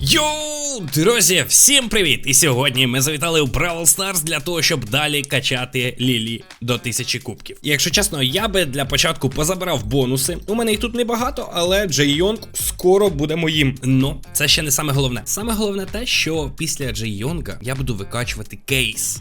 Йоу, друзі, всім привіт! І сьогодні ми завітали у Бравл Stars для того, щоб далі качати Лілі до тисячі кубків. Якщо чесно, я би для початку позабирав бонуси. У мене їх тут небагато, але Джей Йонг скоро буде моїм. Ну, це ще не саме головне. Саме головне те, що після Джей Йонга я буду викачувати кейс.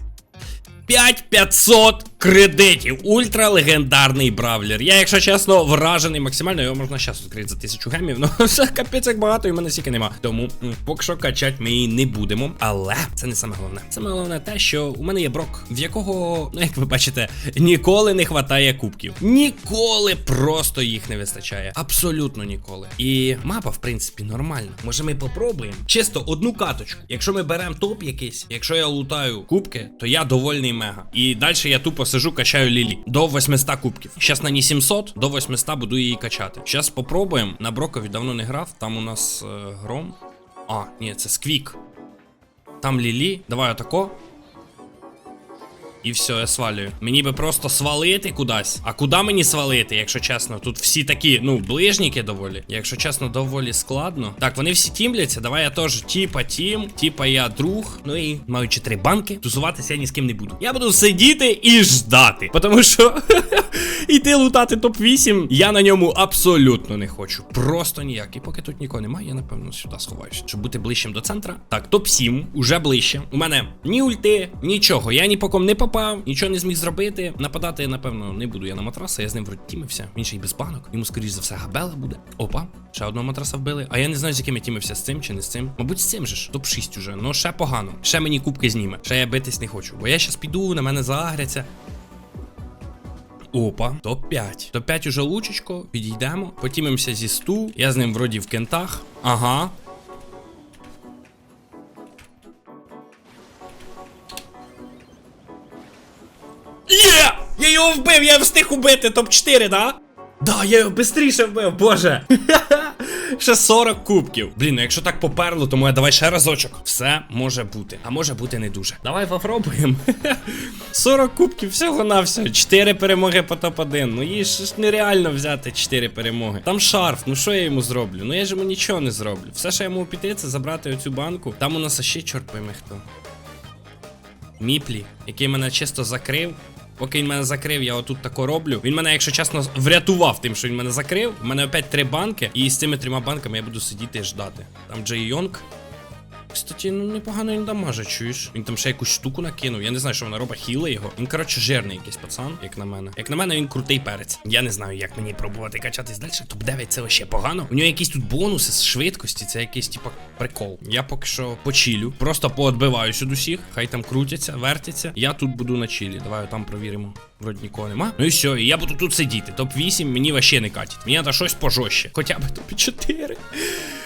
5500 кредитів. Ультралегендарний бравлер. Я, якщо чесно, вражений максимально. Його можна зараз відкрити за 1000 гемів. Ну все капець як багато, і в мене стільки нема. Тому поки що качати ми її не будемо. Але це не саме головне. Саме головне те, що у мене є брок, в якого, ну як ви бачите, ніколи не хватає кубків. Ніколи просто їх не вистачає. Абсолютно ніколи. І мапа, в принципі, нормальна. Може, ми попробуємо? Чисто одну каточку. Якщо ми беремо топ якийсь, якщо я лутаю кубки, то я довольний мега. І далі я тупо сижу, качаю лілі. До 800 кубків. Щас на ній 700, до 800 буду її качати. Щас попробуємо. На брокові давно не грав. Там у нас е, гром. А, ні, це сквік. Там лілі. Давай отако. І все, я свалюю. Мені би просто свалити кудись. А куди мені свалити, якщо чесно? Тут всі такі, ну, ближніки доволі. Якщо чесно, доволі складно. Так, вони всі тімляться. Давай я теж типа тім, типа я друг. Ну і маючи три банки, тусуватися я ні з ким не буду. Я буду сидіти і ждати. Тому що іти лутати топ-8 я на ньому абсолютно не хочу. Просто ніяк. І поки тут нікого немає, я напевно сюди сховаюся. Щоб бути ближчим до центра. Так, топ-7, уже ближче. У мене ні ульти, нічого. Я ні по ком не попав, нічого не зміг зробити. Нападати я, напевно, не буду я на матраса, я з ним тімився. Він ще й без банок. Йому, скоріш за все, габела буде. Опа, ще одного матраса вбили. А я не знаю, з яким я тімився з цим чи не з цим. Мабуть, з цим же ж. Топ-6 уже. Ну ще погано. Ще мені кубки зніме. Ще я битись не хочу. Бо я щас піду, на мене заагряться. Опа, топ-5. Топ-5 уже лучечко, підійдемо. Потімимося зі сту. Я з ним вроді в кентах. Ага. Є! Я його вбив, я встиг убити топ-4, да? Да, я його швидше вбив, боже. Ще 40 кубків. Блін, ну якщо так поперло, то моя давай ще разочок. Все може бути. А може бути не дуже. Давай попробуємо. 40 кубків всього на все. 4 перемоги по топ-1. Ну їй ж нереально взяти 4 перемоги. Там шарф, ну що я йому зроблю? Ну я ж йому нічого не зроблю. Все, що я можу піти, це забрати оцю банку. Там у нас ще чорт пойме хто. Міплі, який мене чисто закрив. Поки він мене закрив, я отут тако роблю. Він мене, якщо чесно, врятував тим, що він мене закрив. У мене опять три банки, і з цими трьома банками я буду сидіти і ждати. Там Джей Йонг. Кстати, ну непогано він дамаже, чуєш? Він там ще якусь штуку накинув. Я не знаю, що вона робить, хіли його. Він, коротше, жирний якийсь пацан, як на мене. Як на мене, він крутий перець. Я не знаю, як мені пробувати качатись далі. Топ-9 це вообще погано. У нього якісь тут бонуси з швидкості, це якийсь, типа, прикол. Я поки що почілю. Просто поотбиваюсь від усіх. Хай там крутяться, вертяться. Я тут буду на чилі. Давай там провіримо. Вроді нікого нема. Ну і все, і я буду тут сидіти. Топ-8 мені вообще не катить. Мені треба щось пожорстче. Хоча б топ-4.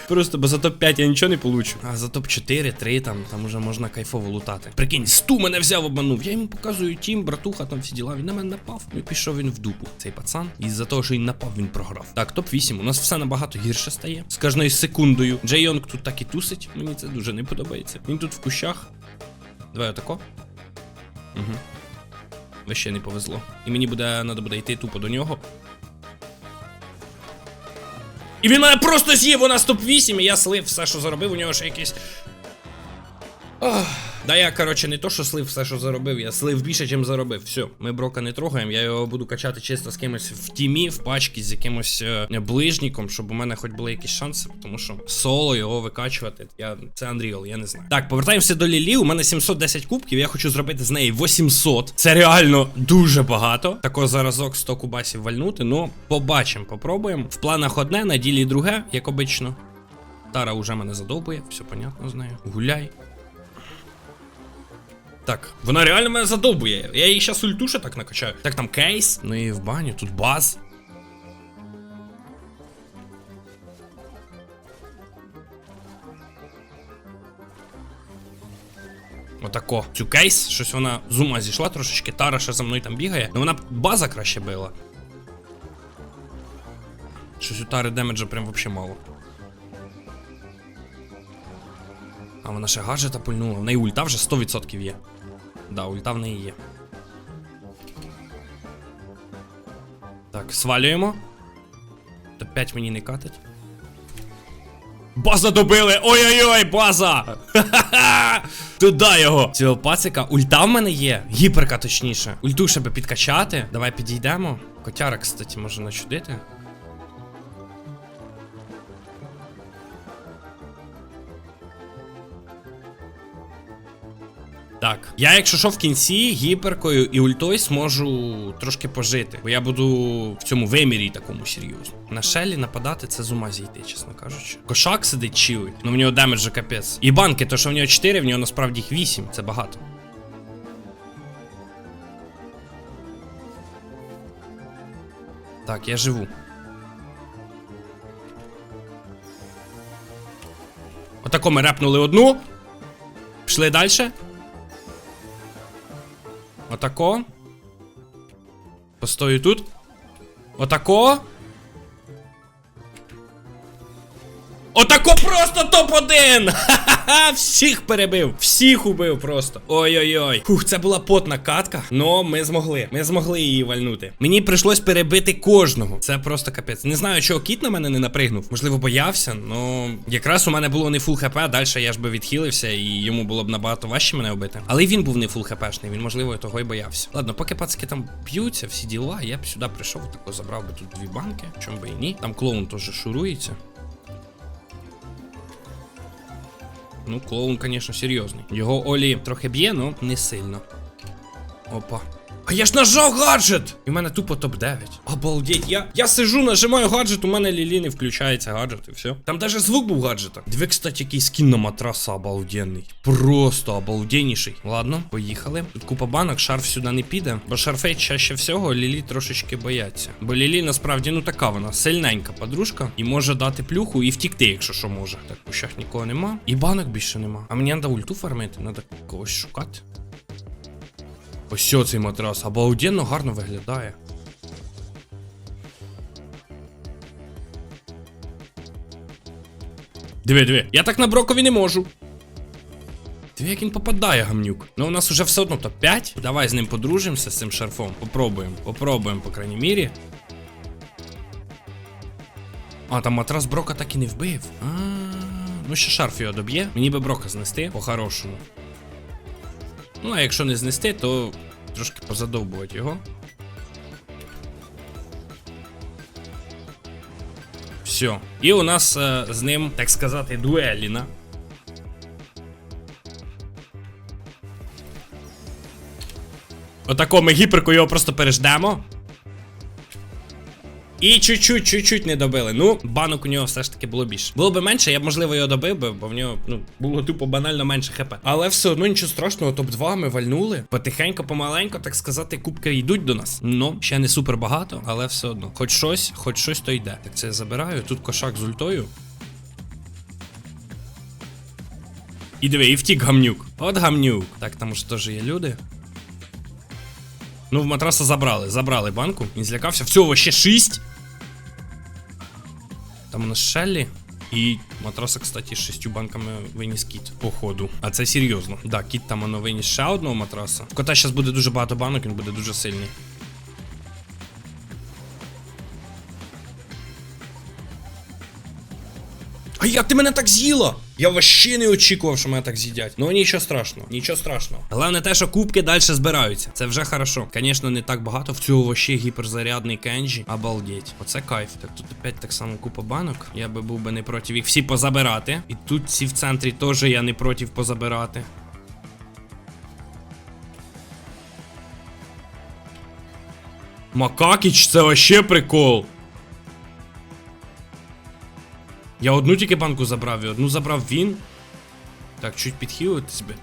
Просто бо за топ-5 я нічого не получу. А за топ-4, 3 там, там уже можна кайфово лутати. Прикинь, сту мене взяв, обманув. Я йому показую тім, братуха, там всі діла. Він на мене напав. Ну і пішов він в дупу. Цей пацан. І з-за того, що він напав, він програв. Так, топ-8. У нас все набагато гірше стає. З кожною секундою. Джей Йонг тут так і тусить. Мені це дуже не подобається. Він тут в кущах. Давай отако. Угу. Ваще не повезло. І мені буде треба буде йти тупо до нього. І він мене просто з'їв, у нас топ-8, і я слив все, що заробив, у нього ще якийсь. Да я, коротше, не то, що слив все, що заробив, я слив більше, ніж заробив. Все, ми брока не трогаємо. Я його буду качати чисто з кимось в тімі, в пачці, з якимось е, ближніком, щоб у мене хоч були якісь шанси, тому що соло його викачувати. Я, Це Unreal, я не знаю. Так, повертаємося до Лілі. У мене 710 кубків, я хочу зробити з неї 800. Це реально дуже багато. Тако заразок 100 кубасів вальнути. Ну, побачимо, попробуємо. В планах одне, на ділі друге, як обично. Тара уже мене задовбує, все понятно з нею. Гуляй. Так, вона реально мене задовбує. Я її щас ульту ще так накачаю. Так, там кейс. Ну і в баню, тут баз. Отако. Цю кейс, щось вона з ума зійшла трошечки. Тара ще за мною там бігає. Ну вона база краще била. Щось у тари демеджа прям вообще мало. А вона ще гаджета пульнула. В неї ульта вже 100% є. Да, ульта в неї є. Так, свалюємо. Топ 5 мені не катить. База добили! Ой-ой-ой, база! Ха-ха-ха! Туда його! Цього пацика, ульта в мене є. Гіперка точніше. Ульту ще би підкачати. Давай підійдемо. Котяра, кстати, може начудити. Так, я, якщо що в кінці, гіперкою і ультою зможу трошки пожити. Бо я буду в цьому вимірі такому серйозно. На шелі нападати це з ума зійти, чесно кажучи. Кошак сидить чилить, ну в нього демедж же капець. І банки, то що в нього 4, в нього насправді їх 8, це багато. Так, я живу. Отако ми репнули одну. Пішли далі. Отако. Постою тут. Отако. Отако просто топ-1! Ха-ха-ха! Всіх перебив! Всіх убив просто. Ой-ой-ой. Фух, це була потна катка. Но ми змогли. Ми змогли її вальнути. Мені прийшлось перебити кожного. Це просто капець. Не знаю, чого кіт на мене не напригнув. Можливо, боявся, но якраз у мене було не фул хп, далі я ж би відхилився, і йому було б набагато важче мене вбити. Але він був не фул хпшний, він, можливо, того й боявся. Ладно, поки пацки там б'ються, всі діла, я б сюди прийшов, тако забрав би тут дві банки, чому би і ні. Там клоун теж шурується. Ну, клоун, звісно, серйозний. Його Олі трохи б'є, ну не сильно. Опа. А я ж нажав гаджет! І в мене тупо топ-9. Обалдеть, я, я сижу, нажимаю гаджет, у мене Лілі не включається гаджет і все. Там даже звук був гаджета. Диви, кстати, який скін на матраса обалденний. Просто обалденніший. Ладно, поїхали. Тут купа банок, шарф сюди не піде. Бо шарфей чаще всього Лілі трошечки бояться. Бо Лілі насправді ну така вона сильненька подружка. І може дати плюху і втікти, якщо що може. Так, у щах нікого нема. І банок більше нема. А мені треба ульту фармити, треба когось шукати. Ось цей матрас, обалденно гарно виглядає. Диви, диви, я так на брокові не можу. Диви, як він попадає, гамнюк. Ну, у нас уже все одно топ-5. Давай з ним подружимося з цим шарфом. Попробуємо. Попробуємо, по крайній мірі. А, там матрас брока так і не вбив. А, ну ще шарф його доб'є. Мені би брока знести по-хорошому. Ну, а якщо не знести, то трошки позадовбувати його. Все. І у нас е, з ним, так сказати, дуеліна. Отако ми гіперку його просто переждемо. І чуть-чуть, чуть-чуть не добили. Ну, банок у нього все ж таки було більше. Було б менше, я б можливо його добив би, бо в нього ну було тупо банально менше хп. Але все одно нічого страшного, топ-2 ми вальнули. Потихенько, помаленько, так сказати, кубки йдуть до нас. Ну, ще не супер багато, але все одно. Хоч щось, хоч щось то йде. Так це я забираю. Тут кошак з ультою. І диви, і втік гамнюк. От гамнюк. Так, там ж теж є люди. Ну, в матраса забрали, забрали банку. Він злякався. Всього ще 6. Там у нас Шеллі. І матраса, кстати, з шістю банками виніс кіт, походу. А це серйозно. Да, кіт там воно виніс ще одного матраса. В кота зараз буде дуже багато банок, він буде дуже сильний. А як ти мене так з'їла? Я вообще не очікував, що мене так з'їдять. Ну нічого страшного, нічого страшного. Головне те, що кубки далі збираються. Це вже хорошо. Звісно, не так багато. В цього вообще гіперзарядний кенджі. Обалдеть. Оце кайф. Так тут опять так само купа банок. Я би був би не проти їх всі позабирати. І тут ці в центрі теж я не проти позабирати. Макакіч, це вообще прикол. Я одну тільки банку забрав і одну забрав він. Так, чуть підхилити себе.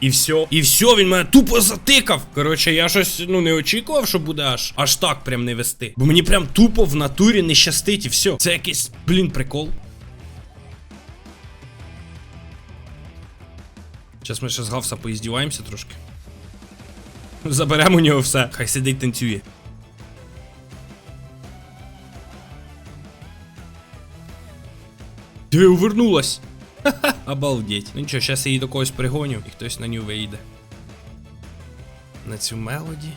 І все. І все, він мене тупо затикав. Коротше, я щось ну не очікував, що буде аж аж так прям не вести. Бо мені прям тупо в натурі не щастить і все. Це якийсь, блін, прикол. Зараз ми ще з Гавса поїздіваємося трошки. Заберемо у нього все. Хай сидить танцює. Диви, увернулась. Ха-ха, обалдеть. Ну нічого, зараз я її до когось пригоню, і хтось на нього вийде. На цю мелоді.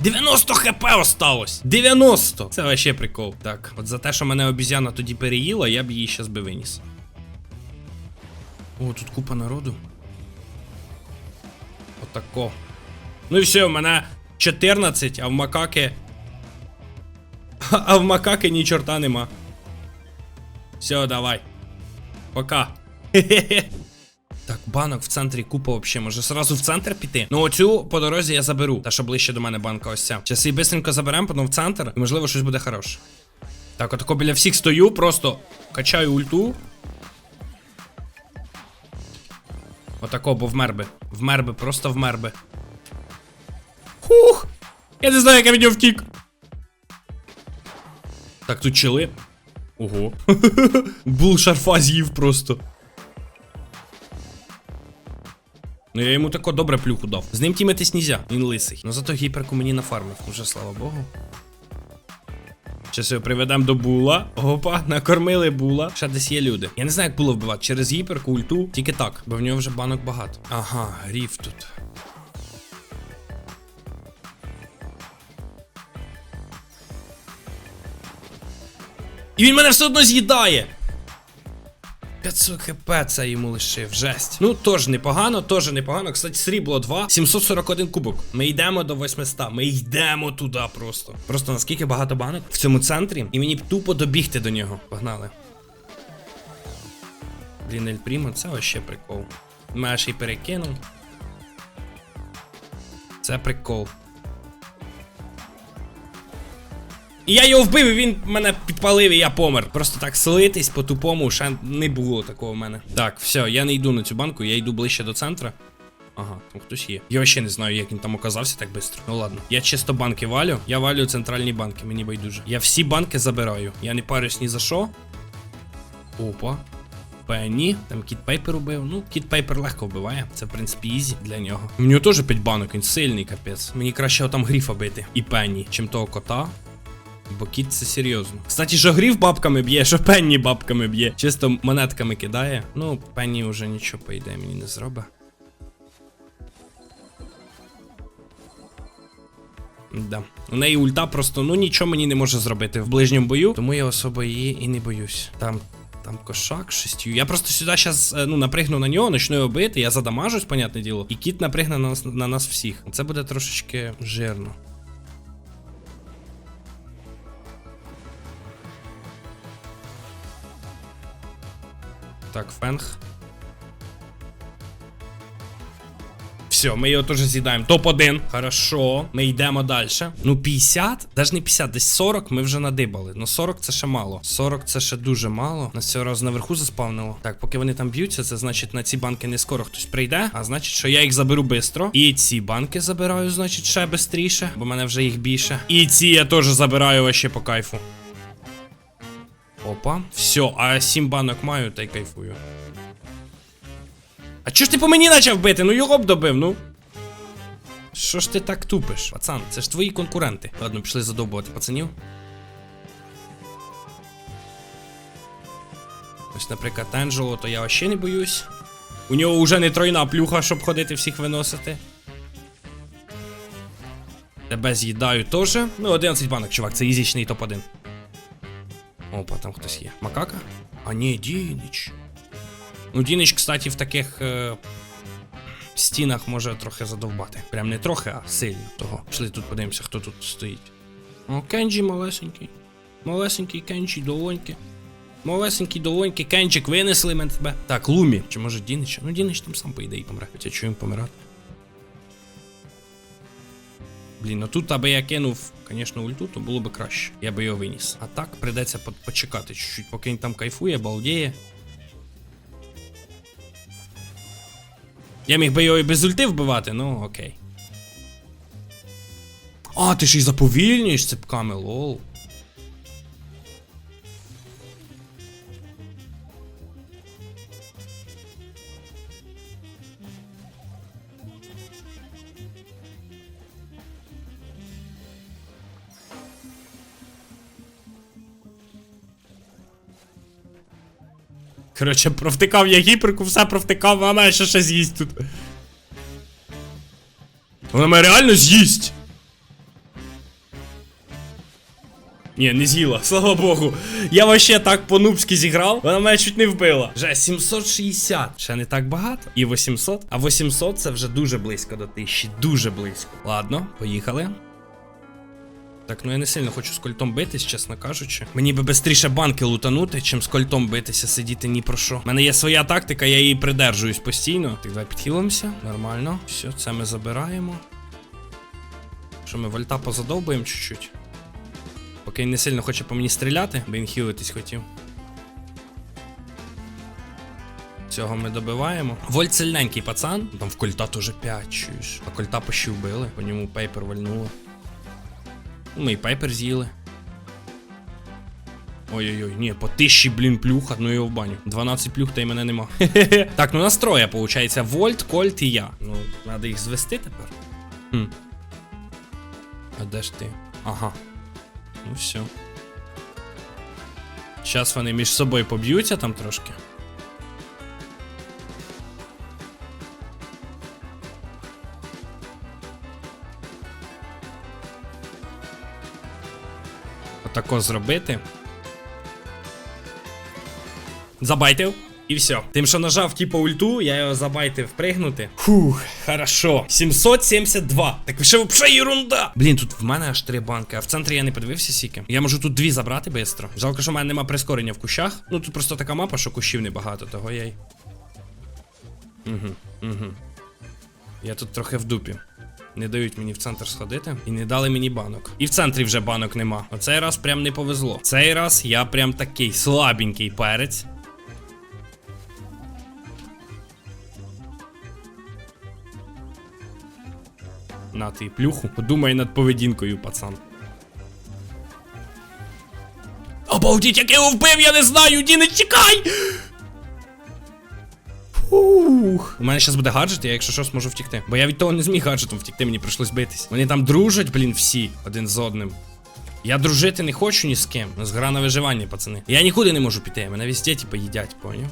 90 хп осталось! 90! Це вообще прикол. Так, от за те, що мене обізяна тоді переїла, я б її щас би виніс. О, тут купа народу. Отако. Ну і все, в мене 14, а в макаки. А в макаки ні чорта нема. Все, давай. Пока. Так, банок в центрі купа вообще. Може сразу в центр піти? Ну оцю по дорозі я заберу. Та що ближче до мене банка ось ця. Зараз її бистренько заберемо, потім в центр, і можливо щось буде хороше. Так, отако біля всіх стою, просто качаю ульту. Отако, бо вмер би. Вмер би, просто вмер би. Хух! Я не знаю, як я від нього втік. Так, тут чили. Ого. Бул шарфа з'їв просто. Ну я йому тако добре плюху дав. З ним тімитись нельзя, він лисий. Ну зато гіперку мені нафармив. Уже слава Богу. Щас його приведемо до була. Опа, накормили була. Ще десь є люди. Я не знаю, як було вбивати. Через гіперку, ульту, тільки так, бо в нього вже банок багато. Ага, рів тут. І він мене все одно з'їдає. 500 хп це йому лишив, жесть. Ну, теж непогано, теж непогано. Кстати, срібло 2, 741 кубок. Ми йдемо до 800, ми йдемо туди просто. Просто наскільки багато банок в цьому центрі, і мені б тупо добігти до нього. Погнали. Блін, Ель Прімо, це вообще прикол. Мене ще й перекинув. Це прикол. І я його вбив, і він мене підпалив, і я помер. Просто так слитись по-тупому, ще не було такого в мене. Так, все, я не йду на цю банку, я йду ближче до центра. Ага, там хтось є. Я ще не знаю, як він там оказався так швидко. Ну ладно. Я чисто банки валю. Я валю центральні банки, мені байдуже. Я всі банки забираю. Я не парюсь ні за що. Опа. Пенні, там Кіт Пейпер убив. Ну, Кіт Пейпер легко вбиває. Це, в принципі, ізі для нього. У нього теж 5 банок, він сильний капець. Мені краще там гріфа бити. І Пенні, чим того кота. Бо кіт це серйозно. Кстати, що гріф бабками б'є, що Пенні бабками б'є. Чисто монетками кидає. Ну, Пенні вже нічого, по ідеї, мені не зробить. Да. У неї ульта просто ну нічого мені не може зробити в ближньому бою, тому я особо її і не боюсь. Там. Там кошак шістю. Я просто сюди зараз ну, напригну на нього, почну його бити, я задамажусь, понятне діло. І кіт напригне на нас, на нас всіх. Це буде трошечки жирно. Так, фенг. Все, ми його теж з'їдаємо. Топ-1. Хорошо. Ми йдемо далі. Ну, 50, навіть не 50, десь 40 ми вже надибали. Ну 40 це ще мало. 40 це ще дуже мало. Нас цього разу наверху заспавнило. Так, поки вони там б'ються, це значить на ці банки не скоро хтось прийде. А значить, що я їх заберу швидко. І ці банки забираю, значить, ще швидше, бо в мене вже їх більше. І ці я теж забираю вообще по кайфу. Опа. Все, а 7 банок маю, та й кайфую. А чого ж ти по мені почав бити? Ну його б добив, ну. Що ж ти так тупиш, пацан? Це ж твої конкуренти. Ладно, пішли задовбувати пацанів. Ось, наприклад, Енджело, то я вообще не боюсь. У нього вже не тройна плюха, щоб ходити всіх виносити. Тебе з'їдаю теж. Ну, 11 банок, чувак, це ізічний топ-1. Опа, там хтось є. Макака? А ні, Дінич. Ну, Дінич, кстати, в таких е, стінах може трохи задовбати. Прям не трохи, а сильно того. Пішли тут подивимося, хто тут стоїть. О, Кенджі малесенький. Малесенький Кенджі, долоньки. Малесенький долоньки, Кенчик, винесли мене тебе. Так, Лумі. Чи може Дінич? Ну, Дінич там сам по ідеї помре. Хоча чую помирати. Блін, ну тут, аби я кинув, звісно, ульту, то було б краще. Я би його виніс. А так прийдеться почекати чуть-чуть, поки він там кайфує, балдіє. Я міг би його і без ульти вбивати, ну окей. А, ти ж і заповільнюєш цепками, лол. Коротше, провтикав я гіперку, все провтикав, вона ще ще з'їсть тут. Вона мене реально з'їсть. Ні, не з'їла, слава Богу. Я вообще так по-нубськи зіграв, вона мене чуть не вбила. Вже 760. Ще не так багато. І 800. А 800 це вже дуже близько до 1000. Дуже близько. Ладно, поїхали. Так, ну я не сильно хочу з кольтом битись, чесно кажучи. Мені би швидше банки лутанути, чим з кольтом битися, сидіти ні про що. У мене є своя тактика, я її придержуюсь постійно. Так, давай підхилимося. Нормально. Все, це ми забираємо. Що ми вольта позадовбуємо чуть-чуть. Поки він не сильно хоче по мені стріляти, бо він хілитись хотів. Цього ми добиваємо. Вольт сильненький пацан. Там в кольта теж 5 чуєш. А кольта пощі вбили, по ньому пейпер вальнуло. Ми і пейпер з'їли. Ой-ой-ой, ні, по тисячі, блін, плюх, одну його в баню. 12 плюх, та й мене нема. так, ну нас троє, виходить. Вольт, Кольт і я. Ну, треба їх звести тепер. Хм. А де ж ти? Ага. Ну все. Зараз вони між собою поб'ються там трошки. Отако зробити. Забайтив. І все. Тим, що нажав типу ульту, я його забайтив пригнути. Фух, хорошо. 772. Так ще взагалі ерунда. Блін, тут в мене аж три банки, а в центрі я не подивився сіки. Я можу тут дві забрати швидко. Жалко, що в мене нема прискорення в кущах. Ну тут просто така мапа, що кущів небагато, того я й. Угу, угу. Я тут трохи в дупі. Не дають мені в центр сходити і не дали мені банок. І в центрі вже банок нема. Оцей раз прям не повезло. Цей раз я прям такий слабенький перець. На ти плюху. Подумай над поведінкою, пацан. Обалдіть, як я його вбив, я не знаю, Діне, чекай! Фух. У мене зараз буде гаджет, я якщо що зможу втікти. Бо я від того не зміг гаджетом втікти, мені прийшлось битись. Вони там дружать, блін, всі один з одним. Я дружити не хочу ні з ким. У нас гра на виживання, пацани. Я нікуди не можу піти, мене везде, типу, їдять, поняв?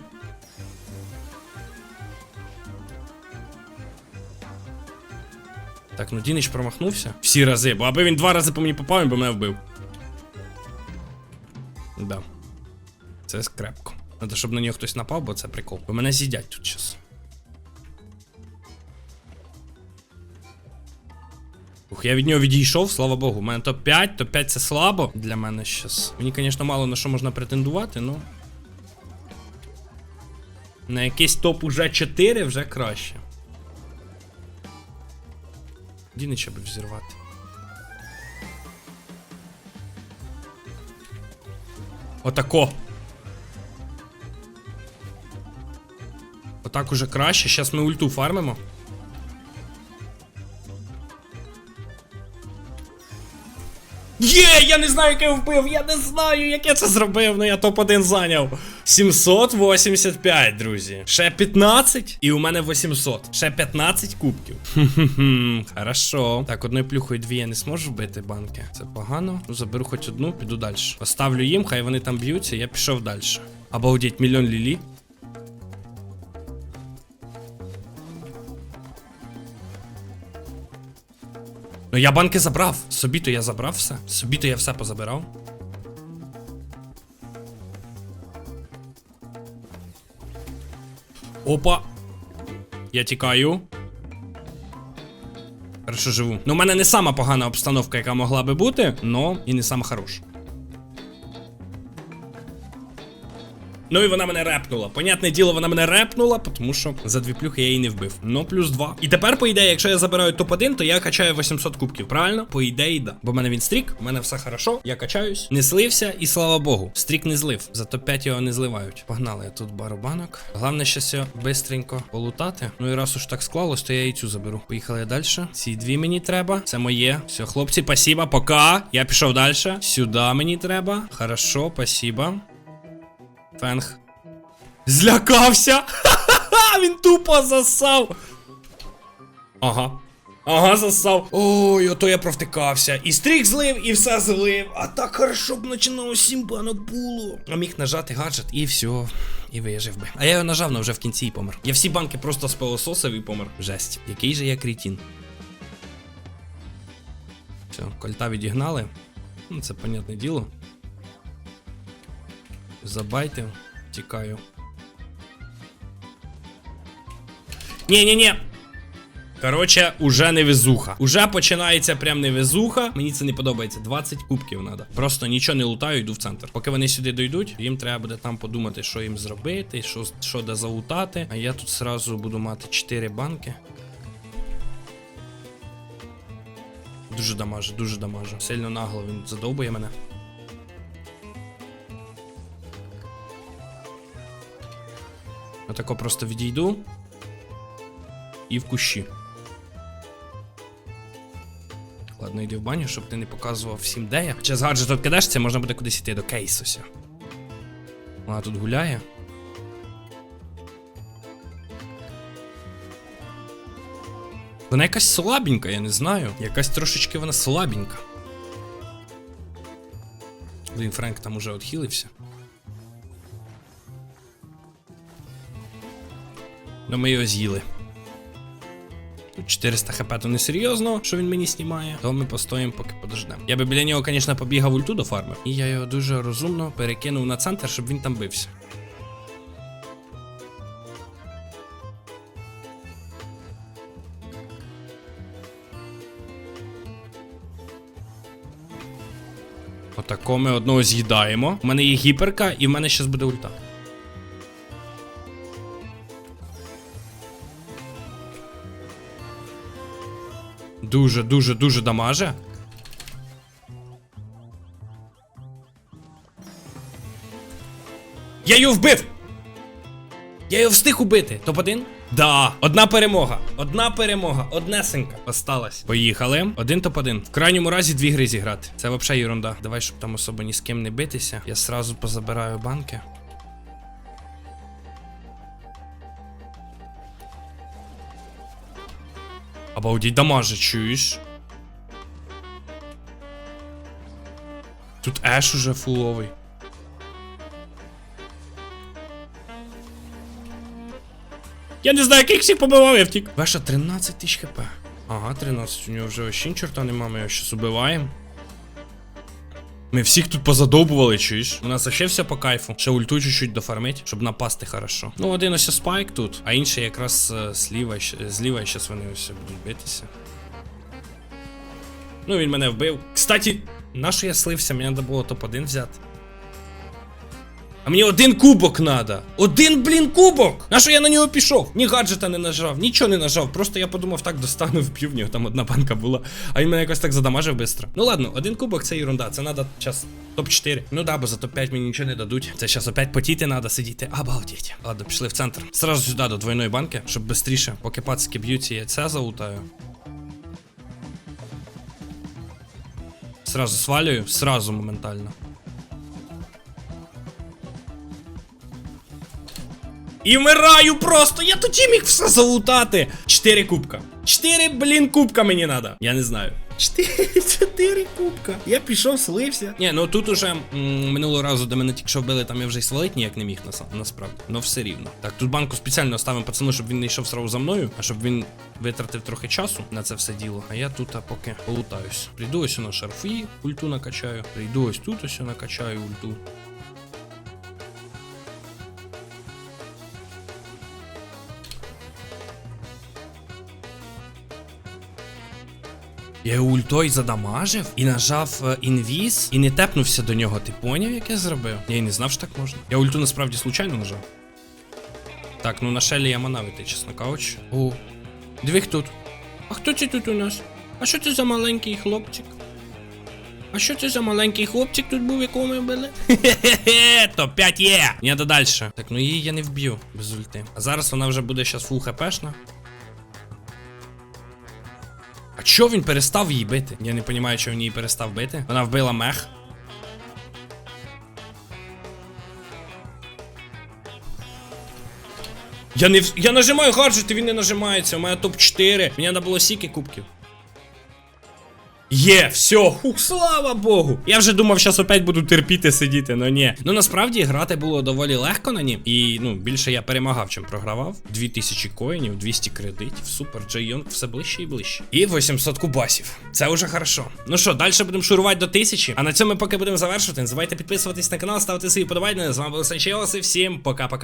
Так, ну Дінич промахнувся. Всі рази, бо аби він два рази по мені попав, він би мене вбив. Да. Це скрепко. Надо, щоб на нього хтось напав, бо це прикол. Бо мене з'їдять тут зараз. Ух, я від нього відійшов, слава Богу. У мене топ-5, топ-5 це слабо для мене щас. Мені, звісно, мало на що можна претендувати, ну. На якийсь топ уже 4 вже краще. Дінича би взірвати. Отако. Отак уже краще. Зараз ми ульту фармимо. Є, я не знаю, як я вбив, я не знаю, як я це зробив, ну я топ-1 зайняв. 785, друзі. Ще 15, і у мене 800. Ще 15 кубків. Хм, хорошо. Так, одною плюхою дві я не зможу вбити банки. Це погано. Ну, заберу хоч одну, піду далі. Поставлю їм, хай вони там б'ються, я пішов далі. Обалдеть, мільйон лілі. Ну я банки забрав. Собі то я забрав все. Собі то я все позабирав. Опа. Я тікаю. Хорошо живу. Ну, у мене не сама погана обстановка, яка могла би бути, но і не сама хороша. Ну і вона мене репнула. Понятне діло, вона мене репнула, тому що за дві плюхи я її не вбив. Ну, плюс два. І тепер, по ідеї, якщо я забираю топ-1, то я качаю 800 кубків. Правильно? По ідеї, да. Бо в мене він стрік, в мене все хорошо, я качаюсь. Не слився, і слава Богу. Стрік не злив. За топ-5 його не зливають. Погнали, я тут барабанок. Головне, все бистренько полутати. Ну і раз уж так склалось, то я і цю заберу. Поїхали далі. Ці дві мені треба. Це моє. Все, хлопці, спасибо, пока. Я пішов далі. Сюди мені треба. Хорошо, спасибо. Фенг. Злякався! Ха-ха-ха! Він тупо засав! Ага. Ага, засав. Ой, ото я провтикався. І стрік злив, і все злив. А так хорошо б починало сім банок було. А міг нажати гаджет, і все. І вижив би. А я його нажав, но вже в кінці і помер. Я всі банки просто спилососив і помер. Жесть. Який же я крітін. Все, кольта відігнали. Ну, це понятне діло. Забайтив, тікаю. Ні-ні-ні. Короче, уже невезуха. Уже починається прям невезуха. Мені це не подобається. 20 кубків треба. Просто нічого не лутаю, йду в центр. Поки вони сюди дойдуть, їм треба буде там подумати, що їм зробити, що, що де залутати. А я тут сразу буду мати 4 банки. Дуже дамаже, дуже дамаже. Сильно нагло він задовбує мене. Отако просто відійду. І в кущі. Ладно, йди в баню, щоб ти не показував всім, де я. Хоча з гаджетом кидаєшся, можна буде кудись йти до кейсуся. Вона тут гуляє. Вона якась слабенька, я не знаю. Якась трошечки вона слабенька. Блін, Френк там уже відхилився. Ну ми його з'їли. Тут 400 хп то не серйозно, що він мені знімає, то ми постоїмо, поки подождемо. Я би біля нього, звісно, побігав ульту до фарми. І я його дуже розумно перекинув на центр, щоб він там бився. Отако ми одного з'їдаємо. У мене є гіперка, і в мене зараз буде ульта. Дуже, дуже, дуже дамаже. Я його вбив! Я його встиг убити. Топ-1? Да, одна перемога. Одна перемога, однесенька. Осталась. Поїхали. Один топ-1. В крайньому разі дві гри зіграти. Це взагалі ерунда. Давай, щоб там особо ні з ким не битися. Я сразу позабираю банки. Обалдеть, дамажи, чуешь? Тут Эш уже фуловый. Я не знаю, яких всіх побивав, я втік. Ваша 13 тисяч хп. Ага, 13. У нього вже вообще чорта немає, ми його щас убиваємо. Ми всіх тут позадовбували, чуєш? У нас ще все по кайфу. Ще ульту чуть-чуть дофармить, щоб напасти хорошо. Ну, один ось спайк тут, а інший якраз е, зліва, зліва і зараз вони все будуть битися. Ну, він мене вбив. Кстати, на що я слився? Мені треба було топ-1 взяти. А мені один кубок надо. Один, блін, кубок! На що я на нього пішов? Ні гаджета не нажав, нічого не нажав. Просто я подумав, так достану, вб'ю в нього, там одна банка була. А він мене якось так задамажив швидко. Ну ладно, один кубок це ерунда, це надо час топ-4. Ну да, бо за топ-5 мені нічого не дадуть. Це зараз опять потіти надо сидіти. Обалдеть. Ладно, пішли в центр. Сразу сюди до двойної банки, щоб швидше, поки пацики б'ються, я це залутаю. Сразу свалюю, сразу моментально. І вмираю просто! Я тоді міг все залутати! Чотири кубка. Чотири, блін, кубка мені надо. Я не знаю. Чотири, чотири кубка. Я пішов, слився. Ні, ну тут уже м, минулого разу, де мене тільки що вбили, там я вже й свалить ніяк не міг наса- насправді. Ну все рівно. Так, тут банку спеціально ставимо пацану, щоб він не йшов сразу за мною, а щоб він витратив трохи часу на це все діло. А я тут а, поки полутаюсь. Прийду ось на шарфі, ульту накачаю. Прийду ось тут ось накачаю ульту. Я його ультой задамажив і нажав е, інвіз і не тепнувся до нього. Ти поняв, як я зробив? Я й не знав, що так можна. Я ульту насправді случайно нажав. Так, ну на шелі я манавити, чесно кажучи. О, хто тут. А хто це тут у нас? А що це за маленький хлопчик? А що це за маленький хлопчик тут був, якого ми вбили? Хе-хе-хе, топ 5 є! Я до далі. Так, ну її я не вб'ю без ульти. А зараз вона вже буде зараз фул хпшна. Чого він перестав її бити? Я не розумію, чого він її перестав бити. Вона вбила мех. Я не я нажимаю гаджет, і він не нажимається. У мене топ 4. Мені треба було сіки кубків. Є, все, хух, слава Богу. Я вже думав, зараз опять буду терпіти сидіти, но ні. Ну насправді грати було доволі легко на ній. І ну більше я перемагав, чим програвав. 2000 коїнів, 200 кредитів, супер, Джейон все ближче і ближче. І 800 кубасів. Це вже хорошо. Ну що, далі будемо шурувати до 1000. А на цьому ми поки будемо завершувати. Не забувайте підписуватись на канал, ставити свої подобання. З вами був Санчеос і всім пока-пока.